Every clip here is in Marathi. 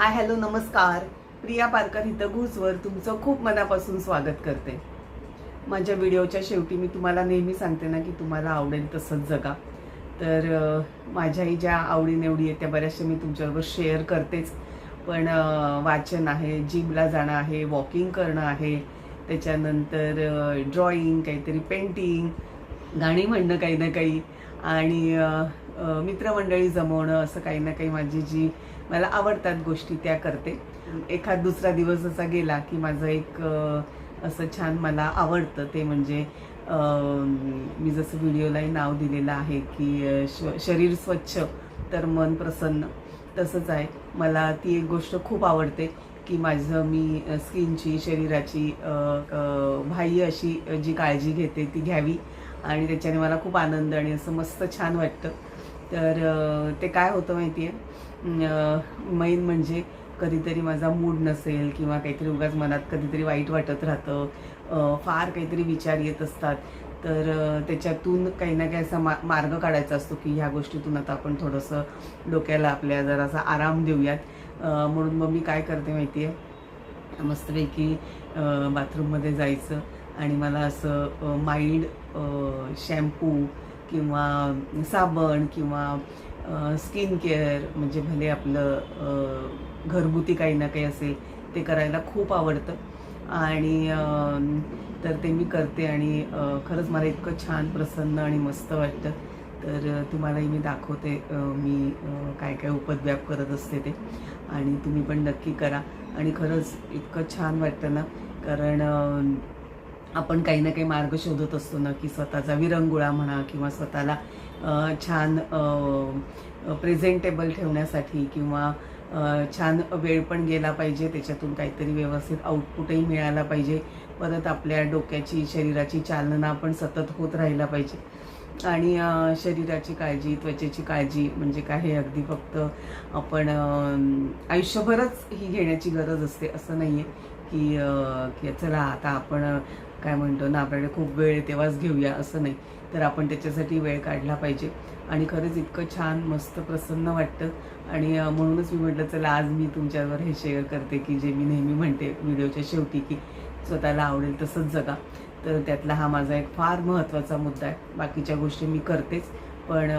हाय हॅलो नमस्कार. प्रिया पारकर हितगुजवर तुमचं खूप मनापासून स्वागत करते. माझ्या व्हिडिओच्या शेवटी मी तुम्हाला नेहमी सांगते ना की तुम्हाला आवडेल तसंच जगा. तर माझ्याही ज्या आवडीनिवडी आहेत त्या बऱ्याचशा मी तुमच्याबरोबर शेअर करतेच. पण वाचन आहे जिमला जाणं आहे वॉकिंग करणं आहे त्याच्यानंतर ड्रॉइंग काहीतरी पेंटिंग गाणी म्हणणं काही ना काही. आणि मित्रमंडळी जमवणं असं काही ना काही माझी जी मला आवडतात गोष्टी त्या करते. एखाद दुसरा दिवस असा गेला की माझं एक असं छान मला आवडतं ते म्हणजे मी जसं व्हिडिओलाही नाव दिलेलं आहे की श शरीर स्वच्छ तर मन प्रसन्न तसंच आहे. मला ती एक गोष्ट खूप आवडते की माझं मी स्किनची शरीराची बाह्य अशी जी काळजी घेते ती घ्यावी आणि त्याच्याने मला खूप आनंद आणि असं मस्त छान वाटतं. तर ते काय होतं माहिती आहे मैन म्हणजे कधीतरी माझा मूड नसेल किंवा काहीतरी उगाच मनात कधीतरी वाईट वाटत राहतं. फार काहीतरी विचार येत असतात. तर त्याच्यातून काही ना काही असा मा मार्ग काढायचा असतो की ह्या गोष्टीतून आता आपण थोडंसं डोक्याला आपल्या जरासा आराम देऊयात. म्हणून मग मी काय करते माहिती आहे मस्तपैकी बाथरूममध्ये जायचं आणि मला असं माइल्ड शॅम्पू किंवा साबण किंवा स्किन केअर म्हणजे भले आपलं घरगुती काही ना काही असेल ते करायला खूप आवडतं. आणि तर ते मी करते आणि खरंच मला इतकं छान प्रसन्न आणि मस्त वाटतं. तर तुम्हालाही मी दाखवते मी काय काय उपद्व्याप करत असते ते. आणि तुम्ही पण नक्की करा. आणि खरंच इतकं छान वाटतं ना. कारण आपण काही ना काही मार्ग शोधत असतो ना की स्वतःचा विरंगुळा म्हणा किंवा स्वतःला छान प्रेझेंटेबल ठेवण्यासाठी किंवा छान वेळ पण गेला पाहिजे त्याच्यातून काहीतरी व्यवस्थित आउटपुटही मिळाला पाहिजे. परत आपल्या डोक्याची शरीराची चालना पण सतत होत राहिला पाहिजे. आणि शरीराची काळजी त्वचेची काळजी म्हणजे काय हे अगदी फक्त आपण आयुष्यभरच ही घेण्याची गरज असते असं नाही आहे की चला आता आपण काय म्हणतो ना आपल्याकडे खूप वेळ आहे तेव्हाच घेऊया असं नाही. तर आपण त्याच्यासाठी वेळ काढला पाहिजे. आणि खरंच इतकं छान मस्त प्रसन्न वाटतं. आणि म्हणूनच मी म्हटलं चला आज मी तुमच्यावर हे शेअर करते की जे मी नेहमी म्हणते व्हिडिओच्या शेवटी की स्वतःला आवडेल तसंच जगा. तर त्यातला हा माझा एक फार महत्त्वाचा मुद्दा आहे. बाकीच्या गोष्टी मी करतेच. पण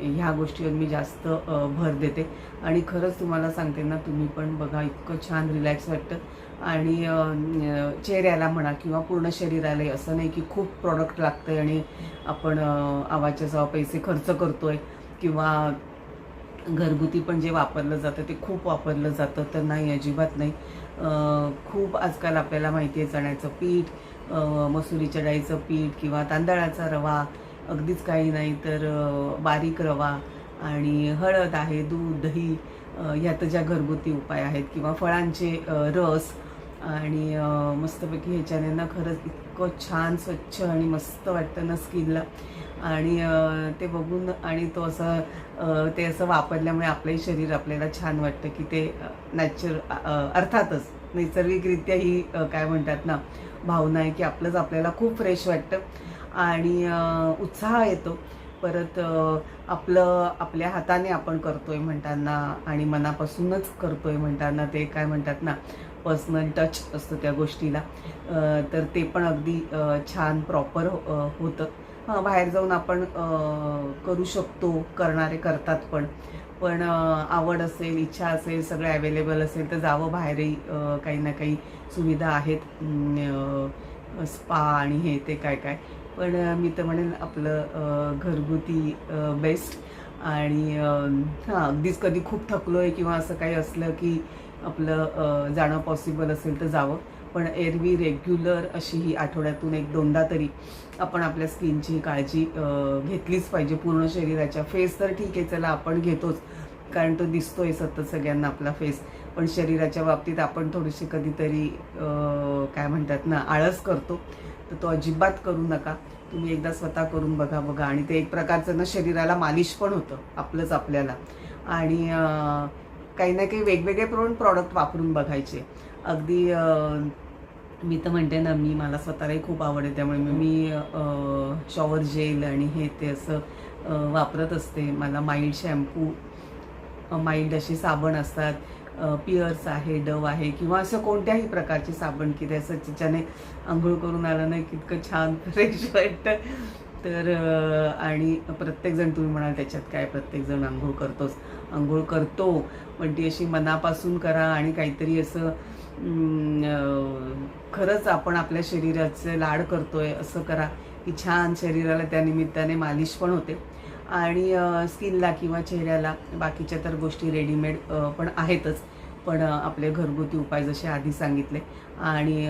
ह्या गोष्टीवर मी जास्त भर देते. आणि खरंच तुम्हाला सांगते ना तुम्ही पण बघा इतकं छान रिलॅक्स वाटतं. आणि चेहऱ्याला म्हणा किंवा पूर्ण शरीरालाही असं नाही की खूप प्रॉडक्ट लागतं आहे आणि आपण आवाच्या सवा पैसे खर्च करतोय किंवा घरगुती पण जे वापरलं जातं ते खूप वापरलं जातं तर नाही अजिबात नाही. खूप आजकाल आपल्याला माहिती आहे चण्याचं पीठ मसुरीच्या डाळीचं पीठ किंवा तांदळाचा रवा अगदीच काही नाही तर बारीक रवा आणि हळद आहे दूध दही ह्या तर ज्या घरगुती उपाय आहेत किंवा फळांचे रस आणि मस्तपैकी ह्याच्याने ना खरंच इतकं छान स्वच्छ आणि मस्त वाटतं ना स्किनला. आणि ते बघून आणि तो असं ते असं वापरल्यामुळे आपलंही शरीर आपल्याला छान वाटतं की ते नॅचर अर्थातच नैसर्गिकरित्या ही काय म्हणतात ना भावना आहे की आपलंच आपल्याला खूप फ्रेश वाटतं. आणि उत्साह येतो. परत आपलं आपल्या हाताने आपण करतोय म्हणताना आणि मनापासूनच करतोय म्हणताना ते काय म्हणतात ना पर्सनल टच असतं त्या गोष्टीला. तर ते पण अगदी छान प्रॉपर होतं. हां बाहेर जाऊन आपण करू शकतो करणारे करतात पण. पण आवड असेल इच्छा असेल सगळं अवेलेबल असेल तर जावं बाहेरही काही ना काही सुविधा आहेत. स्पा आणि हे ते काय काय. पण मी तर म्हणेन आपलं घरगुती बेस्ट आणि हां अगदीच कधी खूप थकलो आहे किंवा असं काही असलं की आपलं जाणं पॉसिबल असेल तर जावं. पण एरवी रेग्युलर अशी ही आठवड्यातून एक दोनदा तरी आपण आपल्या स्किनची काळजी घेतलीच पाहिजे. पूर्ण शरीराच्या फेस तर ठीक आहे चला आपण घेतोच. कारण तो दिसतोय सतत सगळ्यांना आपला फेस पण शरीराच्या बाबतीत आपण थोडीशी कधीतरी काय म्हणतात ना आळस करतो. तर तो अजिबात करू नका. तुम्ही एकदा स्वतः करून बघा बघा. आणि ते एक प्रकारचं ना शरीराला मालिश पण होतं. आपलंच आपल्याला. आणि काही ना काही वेगवेगळे पण प्रॉडक्ट वापरून बघायचे. अगदी मी तर म्हणते ना मी मला स्वतःलाही खूप आवडते त्यामुळे मी शॉवर जेल आणि हे ते असं वापरत असते. मला माइल्ड शॅम्पू माइल्ड असे साबण असतात. पिअर्स आहे डव आहे किंवा असं कोणत्याही प्रकारचे साबण की असं त्याच्याने आंघोळ करून आलं नाही कितकं इतकं छान फ्रेश वाटतं. तर आणि प्रत्येकजण तुम्ही म्हणाल त्याच्यात काय प्रत्येकजण आंघोळ करतोच आंघोळ करतो. पण ती अशी मनापासून करा आणि काहीतरी असं खरंच आपण आपल्या शरीराचे लाड करतोय असं करा. की छान शरीराला त्या निमित्ताने मालिश पण होते. आणि स्किनला किंवा चेहऱ्याला बाकीच्या तर गोष्टी रेडीमेड पण आहेतच. पण आपले घरगुती उपाय जसे आधी सांगितले. आणि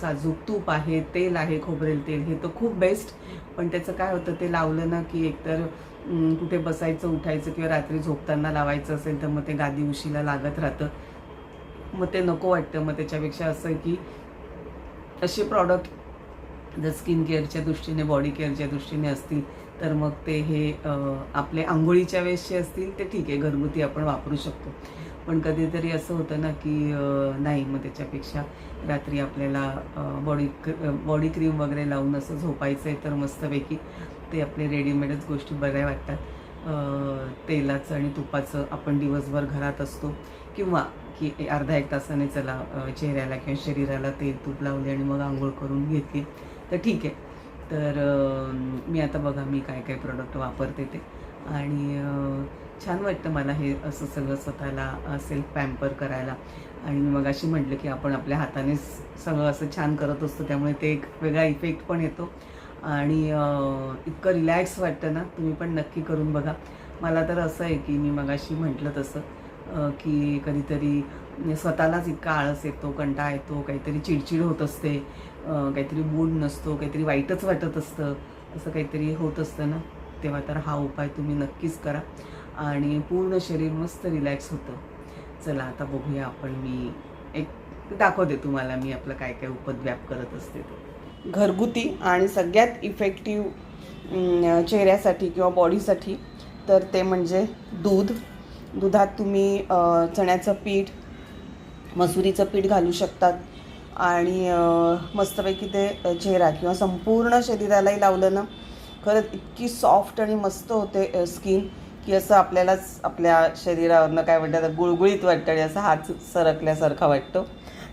साजूक तूप आहे तेल आहे खोबरेल तेल हे तर खूप बेस्ट पण त्याचं काय होतं ते लावलं ना की एकतर कुठे बसायचं उठायचं किंवा रात्री झोपताना लावायचं असेल तर मग ते गादी उशीला लागत राहतं. मग ते नको वाटतं. मग त्याच्यापेक्षा असं की असे प्रॉडक्ट जर स्किन केअरच्या दृष्टीने बॉडी केअरच्या दृष्टीने असतील तर मग ते हे आपले आंघोळीच्या वेळेसचे असतील ते ठीक आहे. घरगुती आपण वापरू शकतो. पण कधीतरी असं होतं ना की नाही मग त्याच्यापेक्षा रात्री आपल्याला बॉडी बॉडी क्रीम वगैरे लावून असं झोपायचं आहे तर मस्तपैकी ते आपले रेडीमेडच गोष्टी बऱ्या वाटतात. तेलाचं आणि तुपाचं आपण दिवसभर घरात असतो. किंवा की अर्धा एक तासाने चला चेहऱ्याला किंवा शरीराला तेल तूप लावले आणि मग आंघोळ करून घेतली तर ठीक आहे. तर मी आता बघा मी काय काय प्रोडक्ट वापरते ते. आणि छान वाटतं मला हे असं सगळं स्वतःला सेल्फ पॅम्पर करायला. आणि मी मग अशी म्हटलं की आपण आपल्या हाताने सगळं असं छान करत असतो त्यामुळे ते एक वेगळा इफेक्ट पण येतो. आणि इतकं रिलॅक्स वाटतं ना तुम्ही पण नक्की करून बघा. मला तर असं आहे की मी मगाशी म्हटलं तसं की कधीतरी स्वतःलाच इतका आळस येतो कंटाळा येतो काहीतरी चिडचिड होत असते काहीतरी मूड नसतो काहीतरी वाईटच वाटत असतं असं काहीतरी होत असतं ना तेव्हा तर हा उपाय तुम्ही नक्कीच करा. आणि पूर्ण शरीर मस्त रिलॅक्स होतं. चला आता बघूया आपण मी एक दाखवते तुम्हाला मी आपलं काय काय उपद्व्याप करत असते ते. घरगुती आणि सगळ्यात इफेक्टिव्ह चेहऱ्यासाठी किंवा बॉडीसाठी तर ते म्हणजे दूध. दुधात तुम्ही चण्याचं पीठ मसुरीचं पीठ घालू शकतात. आणि मस्तपैकी ते चेहरा किंवा संपूर्ण शरीरालाही लावलं ना खरंच इतकी सॉफ्ट आणि मस्त होते स्किन की असं आपल्यालाच आपल्या शरीरावरनं काय म्हणतात गुळगुळीत वाटतं आणि असं हात सरकल्यासारखा वाटतो.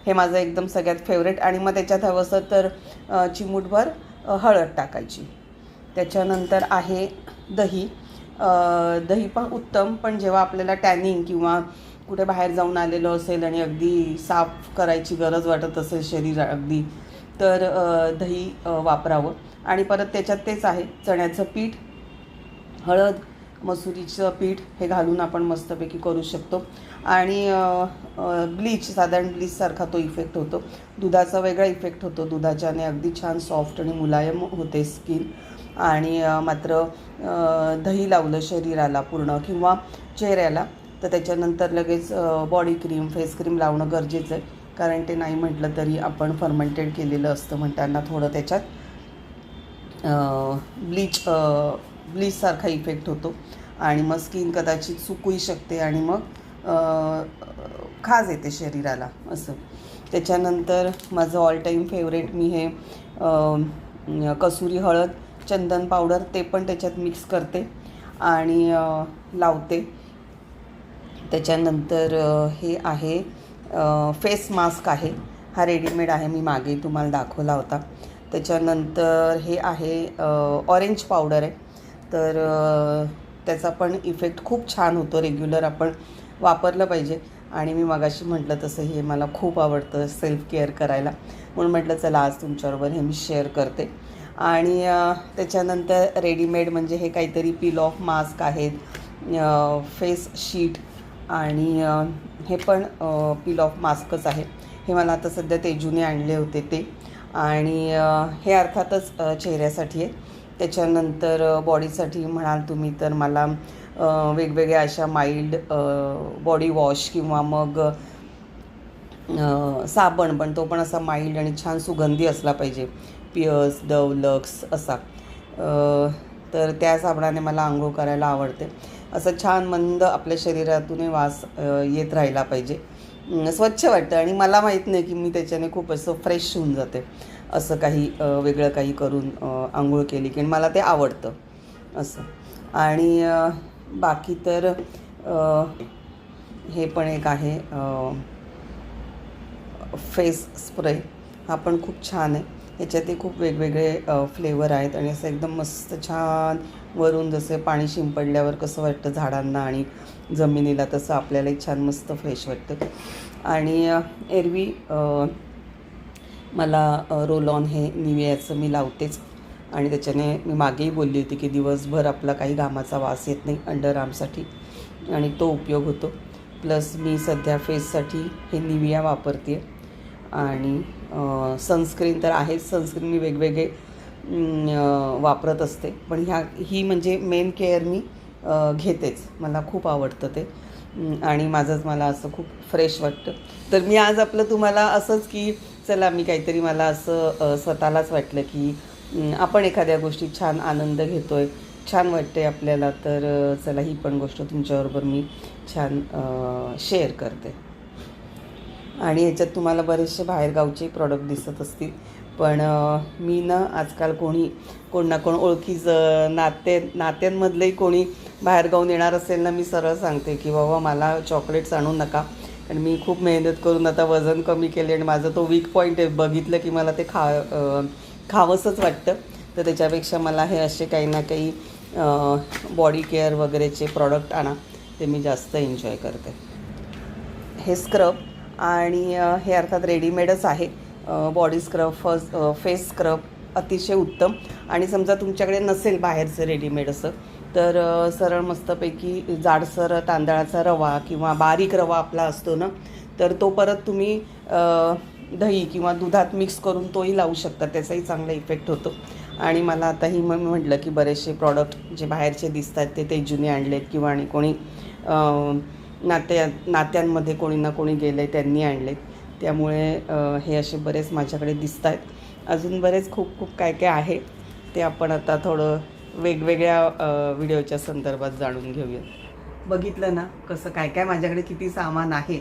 हे माझं एकदम सगळ्यात फेवरेट आणि मग त्याच्यात हवं असं तर चिमूटभर हळद टाकायची. त्याच्यानंतर आहे दही. दही पण उत्तम पण जेव्हा आपल्याला टॅनिंग किंवा कुठे बाहेर जाऊन आलेलो असेल आणि अगदी साफ करायची गरज वाटत असेल शरीर अगदी तर दही वापरावं. आणि परत त्याच्यात तेच आहे चण्याचं पीठ हळद मसुरीचं पीठ हे घालून आपण मस्तपैकी करू शकतो. आणि ब्लीच साधारण ब्लीचसारखा तो इफेक्ट होतो. दुधाचा वेगळा इफेक्ट होतो. दुधाच्याने अगदी छान सॉफ्ट आणि मुलायम होते स्किन आणि मात्र दही लावलं शरीराला पूर्ण किंवा चेहऱ्याला तर त्याच्यानंतर लगेच बॉडी क्रीम फेस क्रीम लावणं गरजेचं आहे. कारण ते नाही म्हटलं तरी आपण फर्मेंटेड केलेलं असतं म्हणताना थोडं त्याच्यात ब्लीच ब्लीचसारखा इफेक्ट होतो. आणि मग स्किन कदाचित सुकूही शकते आणि मग खाज येते शरीराला असं. त्याच्यानंतर माझं ऑल टाईम फेवरेट मी हे कसुरी हळद चंदन पावडर ते पण त्याच्यात मिक्स करते आणि लावते. त्याच्यानंतर हे आहे फेस मास्क आहे. हा रेडीमेड आहे मी मागे तुम्हाला दाखवला होता. त्याच्यानंतर हे आहे ऑरेंज पावडर आहे. तर त्याचा पण इफेक्ट खूप छान होतो. रेग्युलर आपण वापरलं पाहिजे. आणि मी मगाशी म्हटलं तसं हे मला खूप आवडतं सेल्फ केअर करायला. म्हणून म्हटलं चला आज तुमच्याबरोबर हे मी शेअर करते. आणि त्याच्यानंतर रेडीमेड म्हणजे हे काहीतरी पील ऑफ मास्क आहेत फेस शीट आणि हे पण पील ऑफ मास्कच आहे. हे मला आता सध्या तेजूने आणले होते ते. आणि हे अर्थातच चेहऱ्यासाठी आहे. त्याच्यानंतर बॉडीसाठी म्हणाल तुम्ही तर मला वेगवेगळ्या अशा माइल्ड बॉडी वॉश किंवा मग साबण पण तो पण असा माइल्ड आणि छान सुगंधी असला पाहिजे. पिअर्स डव लक्स असा. तर त्या साबणाने मला आंघोळ करायला आवडते. असं छान मंद आपल्या शरीरातूनही वास येत राहिला पाहिजे. स्वच्छ वाटतं आणि मला माहीत नाही की मी त्याच्याने खूप असं फ्रेश होऊन जाते. असं काही वेगळं काही करून आंघोळ केली की मला ते आवडतं असं. आणि बाकी तर हे पण एक आहे फेस स्प्रे. हा पण खूप छान आहे. ह्याच्यातही खूप वेगवेगळे फ्लेवर आहेत आणि असं एकदम मस्त छान वरून जसे पाणी शिंपडल्यावर कसं वाटतं झाडांना आणि जमिनीला तसं आपल्यालाही छान मस्त फ्रेश वाटतं. आणि एरवी मला रोल ऑन हे निवियाचं मी लावतेच. आणि त्याच्याने मी मागेही बोलली होती की दिवसभर आपला काही घामाचा वास येत नाही अंडर आर्मसाठी आणि तो उपयोग होतो. प्लस मी सध्या फेससाठी हे निविया वापरते आणि सनस्क्रीन तर आहेच. सनस्क्रीन मी वेगवेगळे वापरत असते. पण ह्या ही म्हणजे मेन केअर मी घेतेच. मला खूप आवडतं ते. आणि माझंच मला असं खूप फ्रेश वाटतं. तर मी आज आपलं तुम्हाला असंच की चला मी काहीतरी मला असं स्वतःलाच वाटलं की आपण एखाद्या गोष्टीत छान आनंद घेतो आहे छान वाटते आपल्याला तर चला ही पण गोष्ट तुमच्याबरोबर मी छान शेअर करते. आणि याच्यात तुम्हाला बरेचसे बाहेरगावचे प्रॉडक्ट दिसत असतील पण मी ना आजकाल कोणी कोण ना कोण ओळखीचं नाते नात्यांमधलंही कोणी बाहेरगावून येणार असेल ना मी सरळ सांगते की बाबा मला चॉकलेट्स आणू नका. आणि मी खूप मेहनत करून आता वजन कमी केले आणि माझा तो वीक पॉईंट आहे. बघितलं की मला ते खा खावंसंच वाटतं. तर त्याच्यापेक्षा मला हे असे काही ना काही बॉडी केअर वगैरेचे प्रॉडक्ट आणा. ते मी जास्त एन्जॉय करते. हे स्क्रब आणि हे अर्थात रेडीमेडच आहे. बॉडी स्क्रब फस फेस स्क्रब अतिशय उत्तम. आणि समजा तुमच्याकडे नसेल बाहेरचं रेडीमेड असं तर सरळ मस्तपैकी जाडसर तांदळाचा रवा किंवा बारीक रवा आपला असतो ना तर तो परत तुम्ही दही किंवा दुधात मिक्स करून तोही लावू शकता. त्याचाही चांगला इफेक्ट होतो. आणि मला आताही मग म्हटलं की बरेचसे प्रॉडक्ट जे बाहेरचे दिसतात ते तेजूने आणलेत किंवा आणि कोणी नात्या नात्यांमध्ये कोणी ना कोणी गेले त्यांनी आणलेत. त्यामुळे हे असे बरेच माझ्याकडे दिसत आहेत अजून बरेच खूप खूप काय काय आहे ते आपण आता थोडं वेगवेगळ्या व्हिडिओच्या संदर्भात जाणून घेऊयात. बघितलं ना कसं काय काय माझ्याकडे किती सामान आहे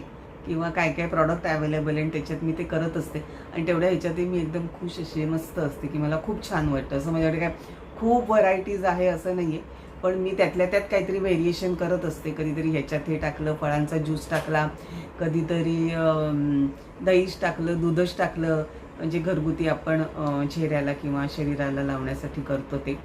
किंवा काय काय प्रॉडक्ट अवेलेबल आहे आणि त्याच्यात मी ते करत असते. आणि तेवढ्या ह्याच्यातही मी एकदम खुश अशी मस्त असते की मला खूप छान वाटतं. असं माझ्याकडे काय खूप व्हरायटीज आहे असं नाही आहे पण मी त्यातल्या त्यात काहीतरी व्हेरिएशन करत असते. कधीतरी ह्याच्यात हे टाकलं फळांचा ज्यूस टाकला. कधीतरी दहीच टाकलं दूधच टाकलं. म्हणजे घरगुती आपण चेहऱ्याला किंवा शरीराला लावण्यासाठी करतो ते.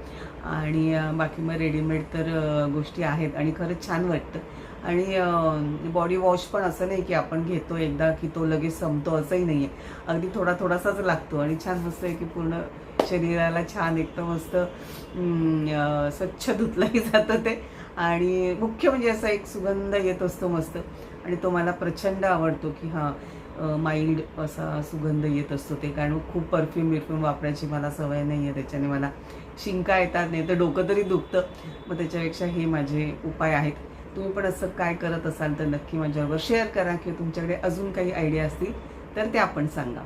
आणि बाकी मग रेडीमेड तर गोष्टी आहेत आणि खरंच छान वाटतं. आणि बॉडी वॉश पण असं नाही की आपण घेतो एकदा की तो लगेच संपतो असंही नाही आहे अगदी थोडा थोडासाच लागतो आणि छान मस्त आहे की पूर्ण शरीराला छान एकदम मस्त स्वच्छ धुतलंही जातं ते. आणि मुख्य म्हणजे असा एक सुगंध येत असतो मस्त. आणि तो मला प्रचंड आवडतो की हां माइल्ड असा सुगंध येत असतो ते. कारण खूप परफ्यूम बिरफ्यूम वापरायची मला सवय नाही आहे त्याच्याने मला. शिंका येतात नाही तर डोकं तरी दुखतं. मग त्याच्यापेक्षा हे माझे उपाय आहेत. तुम्ही पण असं काय करत असाल तर नक्की माझ्याबरोबर शेअर करा किंवा तुमच्याकडे अजून काही आयडिया असतील तर त्या पण सांगा.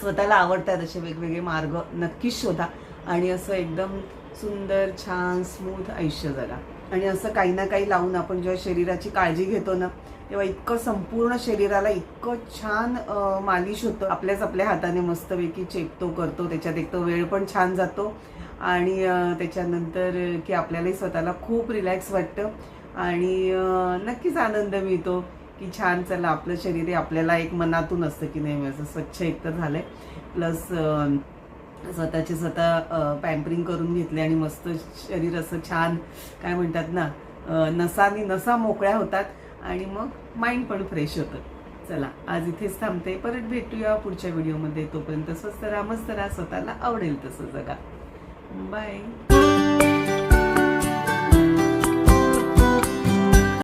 स्वतःला आवडतात असे वेगवेगळे मार्ग नक्कीच शोधा. आणि असं एकदम सुंदर छान स्मूथ आयुष्य जगा. आणि असं काही ना काही लावून आपण जेव्हा शरीराची काळजी घेतो ना तेव्हा इतकं संपूर्ण शरीराला इतकं छान मालिश होतं. आपल्याच आपल्या हाताने मस्तपैकी चेपतो करतो. त्याच्यात एक तो वेळ पण छान जातो. आणि त्याच्यानंतर की आपल्यालाही स्वतःला खूप रिलॅक्स वाटतं. आणि नक्कीच आनंद मिळतो की छान चला आपलं शरीर हे आपल्याला एक मनातून असतं की नाही असं स्वच्छ एकतर झालंय. प्लस स्वतःचे स्वतः पॅम्परिंग करून घेतले आणि मस्त शरीर असं छान काय म्हणतात ना नसानी नसा मोकळ्या होतात. आणि मग माइंड पण फ्रेश होतं. चला आज इथेच थांबते. परत भेटूया पुढच्या व्हिडिओमध्ये तोपर्यंत स्वस्त रामच मस्त राहा. स्वतःला आवडेल तसं जगा. बाय